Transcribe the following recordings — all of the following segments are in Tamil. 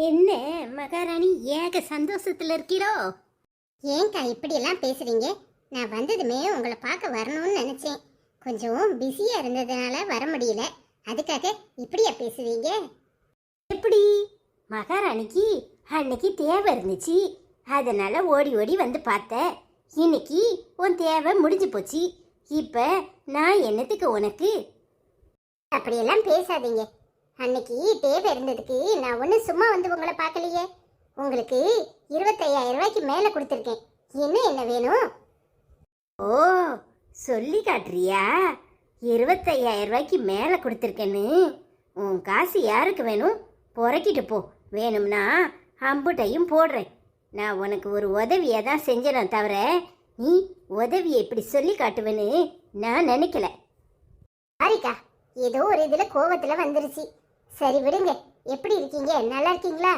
என்ன மகாராணி ஏக சந்தோஷத்துல இருக்கிறோ? ஏன்க்கா இப்படியெல்லாம் பேசுறீங்க? நான் வந்ததுமே உங்களை பார்க்க வரணும்னு நினைச்சேன். கொஞ்சம் பிஸியா இருந்ததுனால வர முடியல. அதுக்காக இப்படியா பேசுவீங்க எப்படி? மகாராணிக்கு அன்னைக்கு தேவை இருந்துச்சு. அதனால ஓடி ஓடி வந்து பார்த்தேன். இன்னைக்கு உன் தேவை முடிஞ்சு போச்சு. இப்ப நான் என்னத்துக்கு உனக்கு? அப்படியெல்லாம் பேசாதீங்க. அன்னைக்கு தேவை இருந்ததுக்கு நான் ஒன்றும் சும்மா வந்து உங்களை பார்க்கலையே. உங்களுக்கு இருபத்தையாயிரம் ரூபாய்க்கு மேலே கொடுத்துருக்கேன். இன்னும் என்ன வேணும்? ஓ சொல்லி காட்டுறியா? இருபத்தையாயிரம் ரூபாய்க்கு மேலே கொடுத்துருக்கேன்னு. உன் காசு யாருக்கு வேணும்? புறக்கிட்டு போ. வேணும்னா அம்புட்டையும் போடுறேன். நான் உனக்கு ஒரு உதவியை தான் செஞ்சேன் தவிர நீ உதவியை இப்படி சொல்லி காட்டுவேன்னு நான் நினைக்கல. சாரிக்கா ஏதோ ஒரு இதில் கோவத்தில் வந்துருச்சு. சரி விடுங்க. எப்படி இருக்கீங்க? நல்லா இருக்கீங்களா?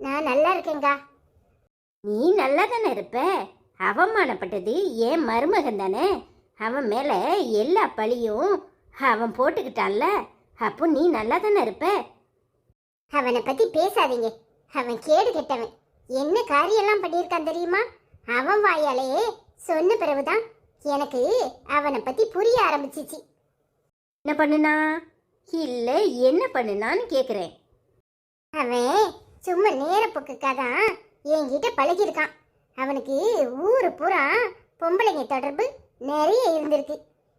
நான் நல்லா இருக்கேங்க்கா நீ நல்லா தானே இருப்ப? அவமானப்பட்டது என் மருமகன் தானே? அவன் மேலே எல்லா பழியும் அவன் போட்டுக்கிட்டான்ல. அப்போ நீ நல்லா தானே இருப்ப? அவனை பத்தி பேசாதீங்க. அவன் கேடு கெட்டவன். என்ன காரியெல்லாம் பண்ணியிருக்கான் தெரியுமா? அவன் வாயாலேயே சொன்ன பிறகுதான் எனக்கு அவனை பத்தி புரிய ஆரம்பிச்சிச்சு. என்ன பண்ணுனா? இல்லை என்ன பண்ணுனான்னு கேட்குறேன் அவன் சும்மா நேரப்போக்குக்காக போக்குக்காக என்கிட்ட பழகியிருக்கான். அவனுக்கு ஊரு பூரா பொம்பளைங்க தொடர்பு நிறைய இருந்திருக்கு.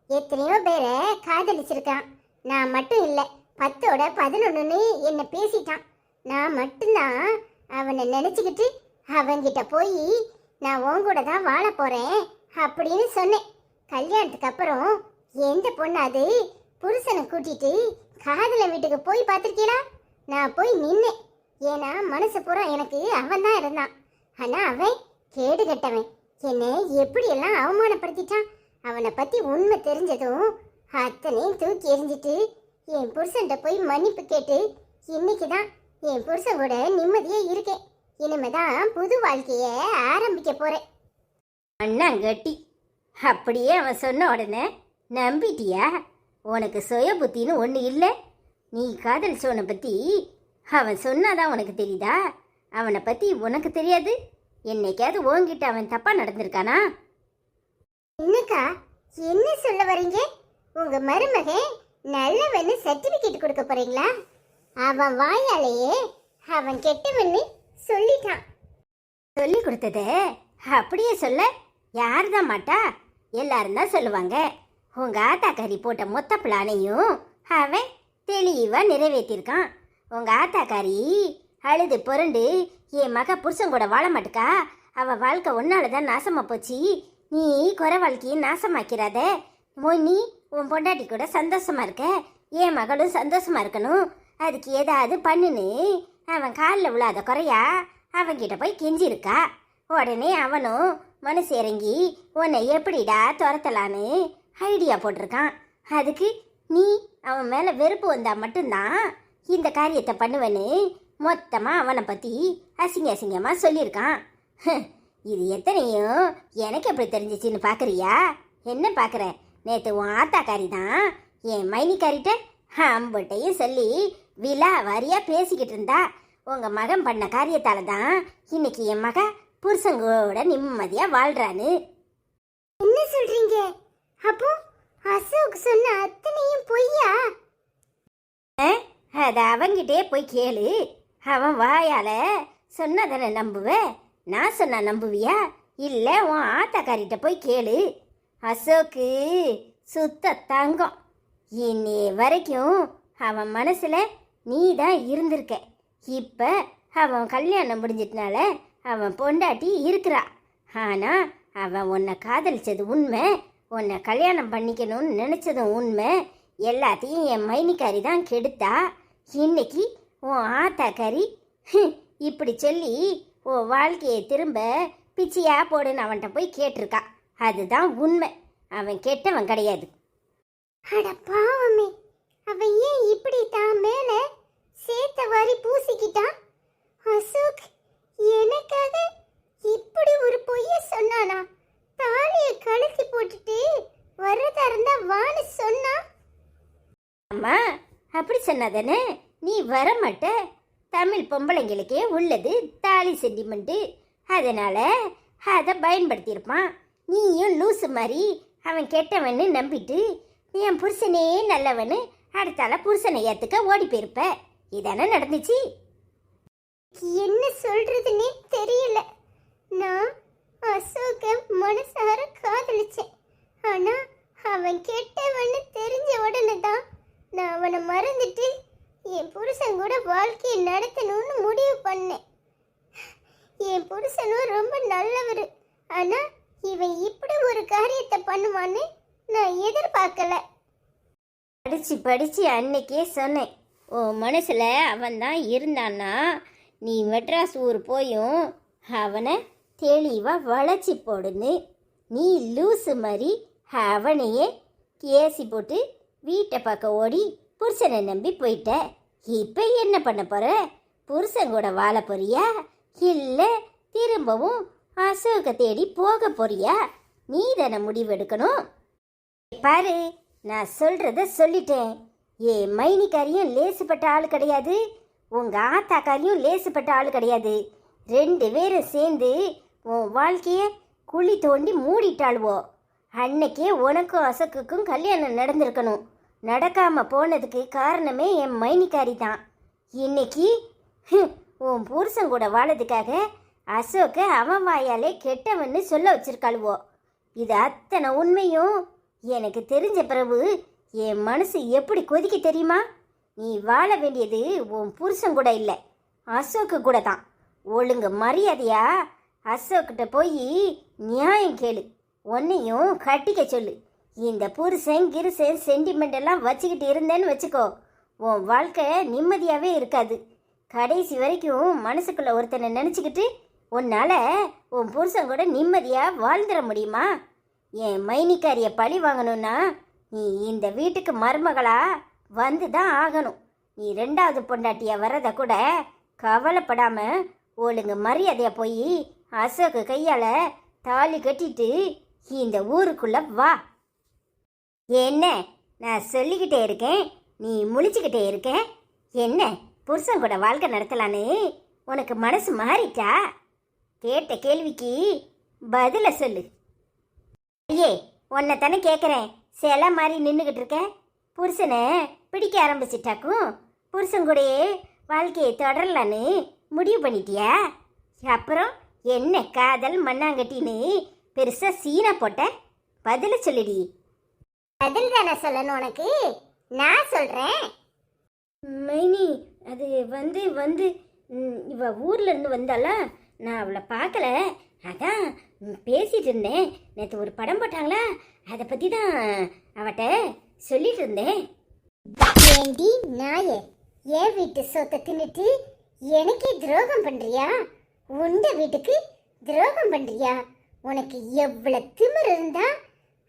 எத்தனையோ பேரை காதலிச்சிருக்கான். நான் மட்டும் இல்லை பத்தோட பதினொன்றுன்னு என்னை பேசிட்டான். நான் மட்டும்தான் அவனை நினச்சிக்கிட்டு அவன்கிட்ட போய் நான் உன் கூட தான் வாழ போகிறேன் அப்படின்னு சொன்னேன். கல்யாணத்துக்கு அப்புறம் எந்த பொண்ணு அது? புருஷனை கூட்டிட்டு காதல வீட்டுக்கு போய் பார்த்துருக்கீடா நான் போய் நின்னேன். ஏன்னா மனசு பூரா எனக்கு அவன் தான் இருந்தான். ஆனா அவன் கேடு கட்டவன். என்னை எப்படியெல்லாம் அவமானப்படுத்திட்டான்? அவனை பத்தி உண்மை தெரிஞ்சதும் அத்தனையும் தூக்கி எறிஞ்சிட்டு என் புருஷன்கிட்ட போய் மன்னிப்பு கேட்டு இன்னைக்கு தான் என் புருஷன் கூட நிம்மதியாக இருக்கேன். இனிமேதான் புது வாழ்க்கையை ஆரம்பிக்க போகிறேன் அண்ணாங்கட்டி அப்படியே அவன் சொன்ன உடனே நம்பிட்டியா? உனக்கு சுய புத்தின்னு ஒன்று இல்லை. நீ காதல் சோனை பற்றி அவன் சொன்னாதான் உனக்கு தெரியுதா? அவனை பற்றி உனக்கு தெரியாது? என்னைக்காவது உன்கிட்ட அவன் தப்பாக நடந்திருக்கானா? என்னக்கா என்ன சொல்ல வரீங்க? உங்க மருமகன் நல்லவன்னு சர்டிபிகேட் கொடுக்க போறீங்களா? அவன் வாயாலேயே அவன் கெட்டவன்னு சொல்லிட்டான். சொல்லி கொடுத்ததே அப்படியே சொல்ல. யார் தான் மாட்டா? எல்லாரும் தான் சொல்லுவாங்க. உங்க ஆத்தாக்காரி போட்ட மொத்த பிளானையும் அவன் தெளிவா நிறைவேற்றிருக்கான் உங்க ஆத்தாக்காரி அழுது புரண்டு என் மக புருஷன் கூட வாழ மாட்டுக்கா? அவ வாழ்க்கை ஒன்னால தான் நாசமா போச்சு. நீ குறை வாழ்க்கையை நாசமாக்கிறாத. மோய் நீ உன் பொண்டாட்டி கூட சந்தோஷமா இருக்க. என் மகளும் சந்தோஷமா இருக்கணும். அதுக்கு ஏதாவது பண்ணுன்னு அவன் காலில் விழாத குறையா அவன்கிட்ட போய் கெஞ்சிருக்கா. உடனே அவனும் மனசு இறங்கி உன்னை எப்படிடா துரத்தலான்னு ஐடியா போட்டிருக்கான். அதுக்கு நீ அவன் மேலே வெறுப்பு வந்தால் மட்டும்தான் இந்த காரியத்தை பண்ணுவேன்னு மொத்தமாக அவனை பற்றி அசிங்க அசிங்கமாக சொல்லியிருக்கான். இது எத்தனையும் எனக்கு எப்படி தெரிஞ்சிச்சின்னு பார்க்குறியா என்ன பார்க்குற நேற்று உன் ஆத்தாக்காரி தான் என் மைனிக்காரிட்ட அம்பட்டையும் சொல்லி விழா வாரியாக பேசிக்கிட்டு இருந்தா. உங்கள் மகன் பண்ண காரியத்தால் தான் இன்னைக்கு என் மகன் புருஷங்களோட நிம்மதியாக வாழ்கிறான்னு என்ன சொல்கிறீங்க அப்போ அசோக் சொன்ன அத்தனையும் பொய்யா? அது அவங்கிட்டே போய் கேளு. அவன் வாயால சொன்னதனை நம்புவ? நான் சொன்னா நம்புவியா? இல்லை உன் ஆத்தாக்காரிட்ட போய் கேளு. அசோக்கு சுத்த தங்கம். இன்னி வரைக்கும் அவன் மனசில் நீ தான் இருந்திருக்க. இப்போ அவன் கல்யாணம் முடிஞ்சிட்டனால அவன் பொண்டாட்டி இருக்கிறா. ஆனால் அவன் உன்னை காதலிச்சது உண்மை. உன்னை கல்யாணம் பண்ணிக்கணும்னு நினச்சதும் உண்மை. எல்லாத்தையும் என் மைனிக்காரி தான் கெடுத்தா. இன்னைக்கு உன் ஆத்தாக்காரி இப்படி சொல்லி உன் வாழ்க்கையை திரும்ப பிச்சையா போடுன்னு அவன்கிட்ட போய் கேட்டிருக்கா. அதுதான் உண்மை. அவன் கெட்டவன் கிடையாது. அட பாவமே. அவன் ஏன் இப்படி தான் மேலே சேத்த வாரி பூசிக்கிட்டான் அசோக் எனக்காக இப்படி ஒரு பொய்ய சொன்னானா? தாலியை கழுத்தி போட்டுட்டு வர்றதா இருந்தா வான்னு சொன்னா. அம்மா அப்படி சொன்னாதானே? நீ வர மாட்ட தமிழ் பொம்பளைங்களுக்கே உள்ளது தாலி சென்டிமெண்ட்டு அதனால அதை பயன்படுத்தியிருப்பான். நீயும் லூசு மாதிரி அவன் கெட்டவன்னு நம்பிட்டு என் புருஷனே நல்லவன்னு அடுத்தால புருஷனை ஏற்றுக்க ஓடி போயிருப்ப. இதானே நடந்துச்சு? என்ன சொல்றதுன்னே தெரியல. நான் அசோக மனசார காதலிச்சேன். ஆனா அவன் கெட்டவன்னு தெரிஞ்ச உடனே தான் நான் அவனை மறந்துட்டு என் புருஷன் கூட வாழ்க்கையை நடத்தணும்னு முடிவு பண்ணேன். என் புருஷனும் ரொம்ப நல்லவர். ஆனா இவன் இப்படி ஒரு காரியத்தை பண்ணுவான்னு நான் எதிர்பார்க்கல. படிச்சு படிச்சு அன்னைக்கே சொன்னேன் ஓ மனசுல அவன் தான் இருந்தான்னா நீ மெட்ராஸ் ஊர் போயும் அவனை தெளிவாக வளைச்சி போடுன்னு. நீ லூசு மாதிரி அவனையே கேசி போட்டு வீட்டை பக்கம் ஓடி புருஷனை நம்பி போயிட்ட. இப்போ என்ன பண்ண போகிற புருஷன் கூட வாழ போறியா? இல்லை திரும்பவும் அசோக தேடி போக போறியா? நீ தானே முடிவெடுக்கணும் பாரு நான் சொல்கிறத சொல்லிட்டேன். ஏ மைனிக்காரியும் லேசுப்பட்ட ஆள் கிடையாது. உங்கள் ஆத்தாக்காரியும் லேசுப்பட்ட ஆள் கிடையாது. ரெண்டு பேரும் சேர்ந்து உன் வாழ்க்கையை குழி தோண்டி மூடிட்டாளுவோ? அன்னைக்கே உனக்கும் அசக்குக்கும் கல்யாணம் நடந்திருக்கணும். நடக்காம போனதுக்கு காரணமே என் மைனிக்காரி தான். இன்னைக்கு உன் புருஷன் கூட வாழதுக்காக அசோக்க அவன் வாயாலே கெட்டவன்னு சொல்ல வச்சிருக்காளுவோ? இது அத்தனை உண்மையும் எனக்கு தெரிஞ்ச பிறகு என் மனசு எப்படி கொதிக்க தெரியுமா? நீ வாழ வேண்டியது உன் புருஷன் கூட இல்லை அசோக்கு கூட தான். ஒழுங்கு மரியாதையா அசோக்கிட்ட போய் நியாயம் கேளு. உன்னையும் கட்டிக்க சொல்லு. இந்த புருஷன் கிருசன் சென்டிமெண்ட் எல்லாம் வச்சுக்கிட்டு இருந்தேன்னு வச்சுக்கோ. உன் வாழ்க்கை நிம்மதியாகவே இருக்காது. கடைசி வரைக்கும் மனசுக்குள்ள ஒருத்தனை நினச்சிக்கிட்டு உன்னால் உன் புருஷன் கூட நிம்மதியாக வாழ்ந்துட முடியுமா? என் மைனிக்காரியை பழி வாங்கணும்னா நீ இந்த வீட்டுக்கு மருமகளா வந்து தான் ஆகணும். நீ ரெண்டாவது பொண்டாட்டியாக வர்றதை கூட கவலைப்படாமல் ஒழுங்கு மரியாதையாக போய் அசோக்கு கையால தாலி கட்டிட்டு இந்த ஊருக்குள்ள வா. என்ன? நான் சொல்லிக்கிட்டே இருக்கேன். நீ முழிச்சுக்கிட்டே இருக்க. என்ன? புருஷன் கூட வாழ்க்கை நடத்தலான்னு உனக்கு மனசு மாறிட்டா? கேட்ட கேள்விக்கு பதில சொல்லு. ஐயே உன்னை தானே கேட்குறேன் சில மாதிரி நின்றுக்கிட்டு இருக்கேன் புருஷனை பிடிக்க ஆரம்பிச்சிட்டாக்கும் புருஷன் கூடயே வாழ்க்கையை தொடரலான்னு முடிவு பண்ணிட்டியா? அப்புறம் என்ன காதல் மண்ணாங்கட்டின்னு பெருசா சீனா போட்ட? பதில சொல்லுடி. பதில் தானே சொல்லணும் உனக்கு? நான் சொல்றேன். மைனி அது வந்து வந்து இவ ஊர்ல இருந்து வந்தாளா? நான் அவளை பார்க்கல. அதான் பேசிட்டு இருந்தேன். நேற்று ஒரு படம் போட்டாங்களா? அதை பற்றி தான் அவட்ட சொல்லிட்டு இருந்தேன். ஏண்டி நாயே என் வீட்டு சொத்தை தின்னுட்டு எனக்கே துரோகம் பண்றியா? உண்ட வீட்டுக்கு துரோகம் பண்றியா? உனக்கு எவ்வளவு திமிர் இருந்தா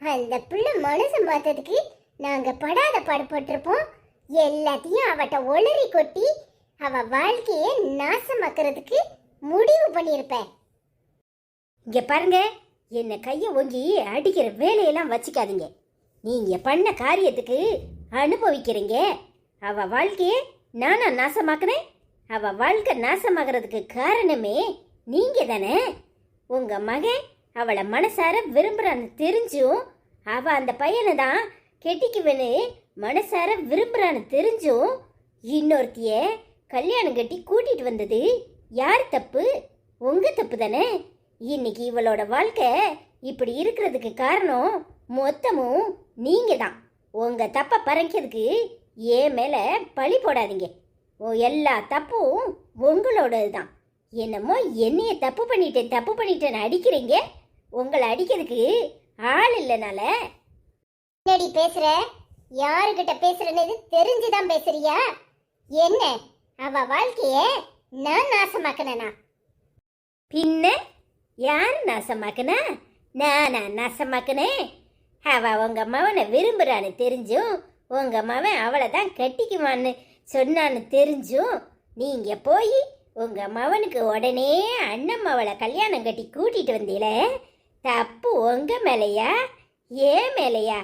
அந்த பிள்ளை மனுஷன் பார்த்ததுக்கு நாங்க படாத பாடுபட்டிருப்போம் எல்லாத்தையும் அவட்ட ஒளறி கொட்டி அவ வாழ்க்கையை நாசமாக்குறதுக்கு முடிவு பண்ணியிருப்பேன் இங்க பாருங்க என்னை கையை ஓங்கி அடிக்கிற வேலையெல்லாம் வச்சுக்காதீங்க. நீங்க பண்ண காரியத்துக்கு அனுபவிக்கிறீங்க. அவ வாழ்க்கையை நானா நாசமாக்குறேன் அவ வாழ்க்கை நாசமாகிறதுக்கு காரணமே நீங்க தானே உங்க மகன் அவளை மனசார விரும்புறான்னு தெரிஞ்சும் அவ அந்த பையனை தான் கெட்டிக்குவேன்னு மனசார விரும்புறான்னு தெரிஞ்சும் இன்னொருத்திய கல்யாணம் கட்டி கூட்டிட்டு வந்தது யார் தப்பு? உங்க தப்பு தானே இன்னைக்கு இவளோட வாழ்க்கை இப்படி இருக்கிறதுக்கு காரணம் மொத்தமும் நீங்க தான் உங்க தப்ப பறக்கிறதுக்கு ஏன் மேல பழி போடாதீங்க. ஓ எல்லா தப்பும் உங்களோடது தான் என்னமோ என்னைய தப்பு பண்ணிட்டேன் தப்பு பண்ணிட்டேன்னு அடிக்கிறீங்க. உங்களை அடிக்கிறதுக்கு ஆள் இல்லைனால. என்னடி பேசுற? யாருக்கிட்ட பேசுறேன்னு தெரிஞ்சுதான் பேசுறியா? என்ன? அவ வாழ்க்கைய நான் நாசமாக்கினா பின்ன? யார் நாசமாக்குனா? நானா நாசமாக்குனேன் அவ உங்க மவனை விரும்புறான்னு தெரிஞ்சும் உங்க மவன் அவளை தான் கட்டிக்குவான்னு சொன்னான்னு தெரிஞ்சும் நீங்கள் போய் உங்கள் மவனுக்கு உடனே அண்ணன் அவளை கல்யாணம் கட்டி கூட்டிகிட்டு வந்தீல? தப்பு உங்கள் மேலையா? ஏன் மேலையா?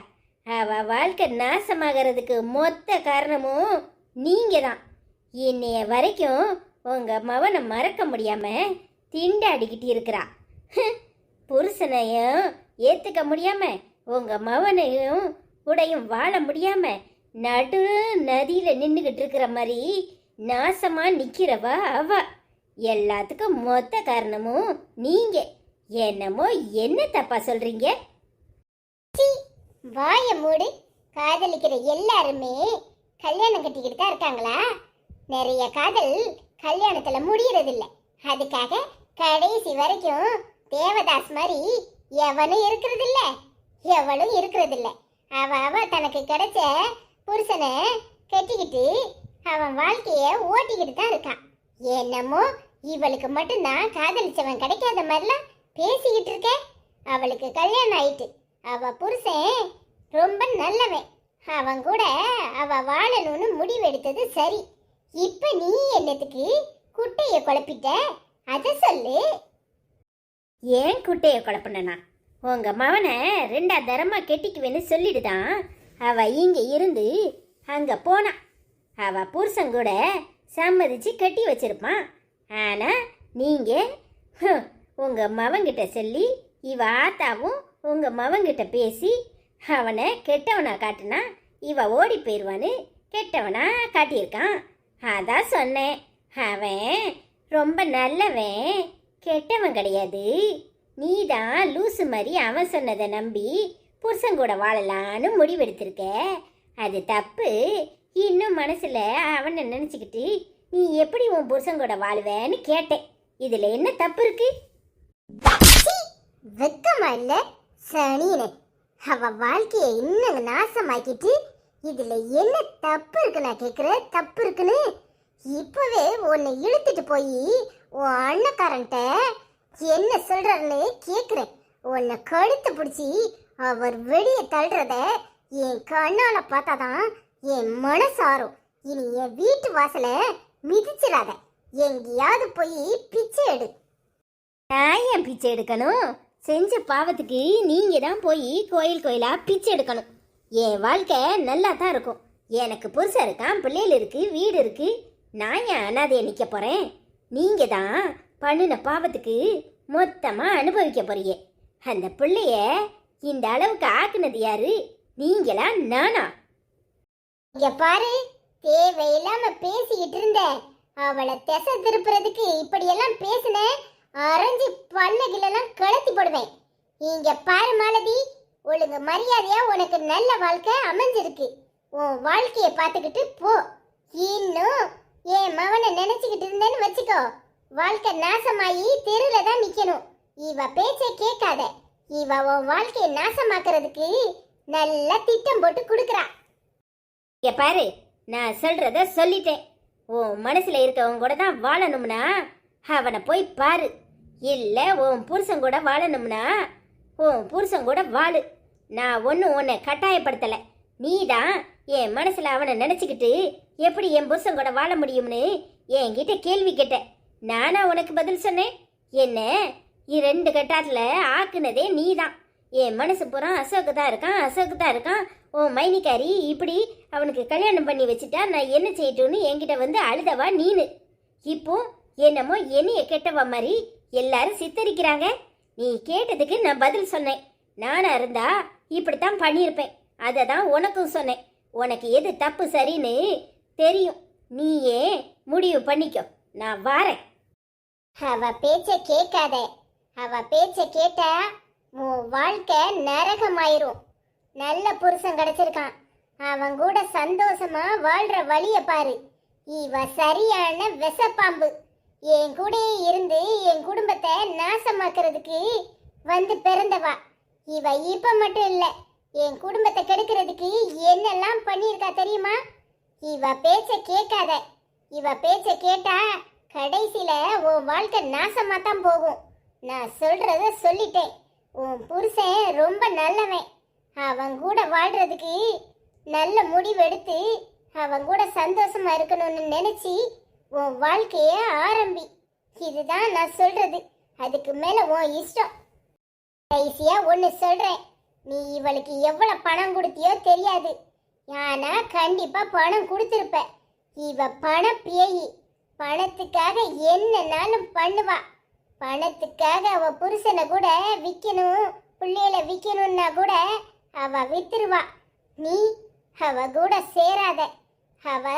அவ வாழ்க்கை நாசமாகிறதுக்கு மொத்த காரணமும் நீங்கள் தான் இன்னைய வரைக்கும் உங்கள் மவனை மறக்க முடியாமல் திண்டாடிக்கிட்டு இருக்கிறா. புருஷனையும் ஏற்றுக்க முடியாமல் உங்கள் மவனையும் உடையும் வாழ முடியாமல் நடு நதியில நின்றுக்கிட்டு இருக்கிற மாதிரி நாசமா நிக்கிறவ அவ. எல்லாத்துக்கும் மொத்த காரணமும் நீங்க. என்னமோ என்ன தப்பா சொல்றீங்க? வாய மூடு. காதலிக்கிற எல்லாருமே கல்யாணம் கட்டிக்கிட்டு தான் இருக்காங்களா? நிறைய காதல் கல்யாணத்துல முடியறது இல்ல அதுக்காக கடைசி வரைக்கும் தேவதாஸ் மாதிரி எவனும் இருக்கிறது இல்ல எவளும் இருக்கிறது இல்ல அவ அவ தனக்கு கிடைச்ச புருஷனை கட்டிக்கிட்டு அவன் வாழ்க்கைய ஓட்டிக்கிட்டு தான் இருக்கான். என்னமோ இவளுக்கு மட்டும்தான் காதலிச்சவன் கிடைக்காத மாதிரிலாம் பேசிக்கிட்டு இருக்க. அவளுக்கு கல்யாணம் ஆயிட்டு அவ புருஷன் ரொம்ப நல்லவன். அவன் கூட அவ வாழணும்னு முடிவெடுத்தது சரி. இப்ப நீ என்னத்துக்கு குட்டைய குழப்பிட்ட? அத சொல்லு. ஏன் குட்டைய குழப்பினா உங்க மவனை ரெண்டா தரமா கெட்டிக்குவேன்னு சொல்லிடுதான் அவ இங்க இருந்து அங்க போனா. அவ புருஷன் கூட சம்மதிச்சு கட்டி வச்சிருப்பான் ஆனா நீங்க உங்கள் உங்க மவன்கிட்ட சொல்லி இவ ஆத்தாவும் உங்க மவன்கிட்ட பேசி அவனை கெட்டவனா காட்டினா இவ ஓடி போயிடுவான்னு கெட்டவனா காட்டியிருக்கான். அதான் சொன்னேன். அவன் ரொம்ப நல்லவன் கெட்டவன் கிடையாது. நீ தான் லூசு மாதிரி அவன் சொன்னதை நம்பி புருஷன் கூட வாழலான்னு முடிவெடுத்திருக்க. அது தப்பு. இன்னும் மனசில் அவனை நினச்சிக்கிட்டு நீ எப்படி உன் புருஷன் கூட வாழுவேன்னு கேட்டேன். இதில் என்ன தப்பு இருக்கு? வெக்கமா இல்லை சனியனே. அவ வாழ்க்கையை இன்னும் நாசமாக்கிட்டு இதில் என்ன தப்பு இருக்கு நான் கேட்குறேன் தப்பு இருக்குன்னு. இப்போவே உன்னை இழுத்துட்டு போய் உன் அண்ணக்காரன்ட்ட என்ன சொல்கிறன்னு கேட்குறேன் உன்னை கழுத்து பிடிச்சி அவர் வெளியே தள்ளுறத என் கண்ணால பார்த்தாதான் என் மனசாரும் இனி என் வீட்டு வாசல மிதிச்சிடாத. எங்கேயாவது போய் பிச்சை எடு. நான் ஏன் பிச்சை எடுக்கணும்? செஞ்ச பாவத்துக்கு நீங்க தான் போய் கோயில் கோயிலா பிச்சை எடுக்கணும். என் வாழ்க்கை நல்லா தான் இருக்கும். எனக்கு புருஷன் இருக்கான் பிள்ளைகள் இருக்கு வீடு இருக்கு. நான் ஏன் அனாதையை நிற்க போறேன்? நீங்க தான் பண்ணின பாவத்துக்கு மொத்தமாக அனுபவிக்க போறீங்க. அந்த பிள்ளைய இந்த அளவுக்கு ஆக்குனது யாரு? நீங்களா நானா? இங்க பாரு தேவையில்லாம பேசிக்கிட்டு இருந்த. அவளை திசை திருப்புறதுக்கு இப்படியெல்லாம் பேசுன அரைஞ்சு பல்லகிலெல்லாம் கழட்டி போடுவேன். இங்க பாரு மாலதி ஒழுங்கு மரியாதையா உனக்கு நல்ல வாழ்க்கை அமைஞ்சிருக்கு. உன் வாழ்க்கைய பார்த்துக்கிட்டு போ. இன்னும் என் மவனை நினைச்சுக்கிட்டு இருந்தேன்னு வச்சுக்கோ. வாழ்க்கை நாசமாயி தெருல தான் நிக்கணும். இவ பேச்சை கேட்காத. இவ உன் வாழ்க்கையை நாசமாக்குறதுக்கு நல்ல திட்டம் போட்டு கொடுக்குறா. இங்க பாரு நான் சொல்றத சொல்லிட்டேன். உன் மனசுல இருக்கவங்க கூட தான் வாழணும்னா அவனை போய் பாரு. இல்ல உன் புருஷன் கூட வாழணும்னா உன் புருஷன் கூட வாழு. நான் ஒன்றும் உன்னை கட்டாயப்படுத்தல. நீ தான் என் மனசுல அவனை நினைச்சுக்கிட்டு எப்படி என் புருஷன் கூட வாழ முடியும்னு என்கிட்ட கேள்வி கேட்ட. நானா உனக்கு பதில் சொன்னேன். என்ன? இரண்டு கட்டாரத்தில் ஆக்குனதே நீ தான் என் மனசு பூரா அசோக்கு தான் இருக்கான் அசோக்கு தான் இருக்கான். ஓ மைனிக்காரி இப்படி அவனுக்கு கல்யாணம் பண்ணி வச்சுட்டா நான் என்ன செய்யட்டும்னு என்கிட்ட வந்து அழுதவா நீனு? இப்போ என்னமோ என்னைய கெட்டவா மாதிரி எல்லாரும் சித்தரிக்கிறாங்க. நீ கேட்டதுக்கு நான் பதில் சொன்னேன். நானாக இருந்தா இப்படித்தான் பண்ணியிருப்பேன். அதை தான் உனக்கும் சொன்னேன். உனக்கு எது தப்பு சரின்னு தெரியும். நீயே முடிவு பண்ணிக்கோ. நான் வாரேன். அவ பேச்ச கேட்காத. அவ பேச்ச கேட்ட உன் வாழ்க்கை நரகமாயிரும். நல்ல புருஷன் கிடைச்சிருக்கான். அவன் கூட சந்தோஷமா வாழ்ற வழிய பாரு. இவ சரியான விஷப்பாம்பு. என் கூடயே இருந்து என் குடும்பத்தை நாசமாக்குறதுக்கு வந்து பிறந்தவா. இவ இப்ப மட்டும் இல்ல என் குடும்பத்தை கெடுக்கிறதுக்கு என்னெல்லாம் பண்ணியிருக்கா தெரியுமா? இவ பேச்ச கேட்காத. இவ பேச்ச கேட்டா கடைசியில உன் வாழ்க்கை நாசமா தான் போகும். நான் சொல்றத சொல்லிட்டேன். உன் புருஷன் ரொம்ப நல்லவன். அவன் கூட வாழ்றதுக்கு நல்ல முடிவெடுத்து அவன் கூட சந்தோஷமா இருக்கணும்னு நினச்சி உன் வாழ்க்கைய ஆரம்பி. இதுதான் நான் சொல்றது. அதுக்கு மேல உன் இஷ்டம். கடைசியா ஒன்று சொல்றேன். நீ இவளுக்கு எவ்வளவு பணம் கொடுத்தியோ தெரியாது. ஆனா கண்டிப்பா பணம் கொடுத்துருப்ப. இவ பண பேயி பணத்துக்காக என்னனாலும் பண்ணுவா. பணத்துக்காக அவ புருஷனை கூட விற்கணும் பிள்ளையில விற்கணும்னா கூட அவ வித்துருவா. நீ அவ கூட சேராத. அவ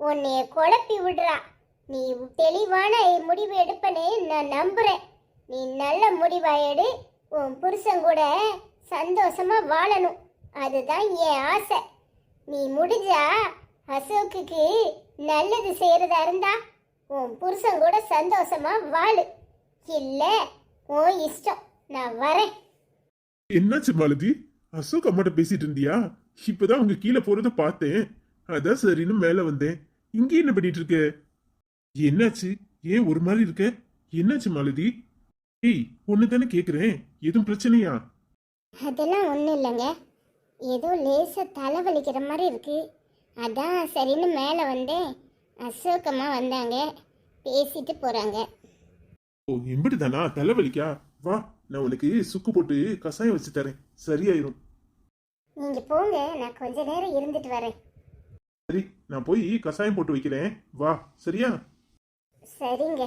உன்னைய குழப்பி விடுறா. நீ தெளிவான முடிவு எடுப்பனே நான் நம்புறேன். நீ நல்ல முடிவா எடு. உன் புருஷன் கூட சந்தோஷமா வாழணும். அதுதான் என் ஆசை. நீ முடிஞ்சா அசோக்குக்கு நல்லது செய்யறதா இருந்தா உன் புருஷன் கூட சந்தோஷமா வாழு. இல்ல உன் இஷ்டம். நான் வரேன். என்னாச்சு மாலதி அசோக் அம்மாட்ட பேசிட்டு இருந்தியா? இப்பதான் அவங்க கீழே போறத பார்த்தேன். அதான் சரின்னு மேல வந்தேன். இங்க என்ன பண்ணிட்டு இருக்க? என்னாச்சு? ஏன் ஒரு மாதிரி இருக்க? என்னாச்சு மாலதி? ஏய் ஒன்னு தானே கேக்குறேன். எதுவும் பிரச்சனையா? அதெல்லாம் ஒன்றும் இல்லைங்க. ஏதோ லேசாக தலைவலிக்கிற மாதிரி இருக்கு. அதான் சரின்னு மேலே வந்தேன். அசோகம்மா வந்தாங்க. பேசிட்டு போகிறாங்க ஓ எம்பிட்டு தானா தலைவலிக்கா? வா நான் உனக்கு சுக்கு போட்டு கசாயம் வச்சு தரேன். சரியாயிரும். நீங்கள் போங்க நான் கொஞ்ச நேரம் இருந்துட்டு வரேன். சரி நான் போய் கசாயம் போட்டு வைக்கிறேன். வா சரியா? சரிங்க.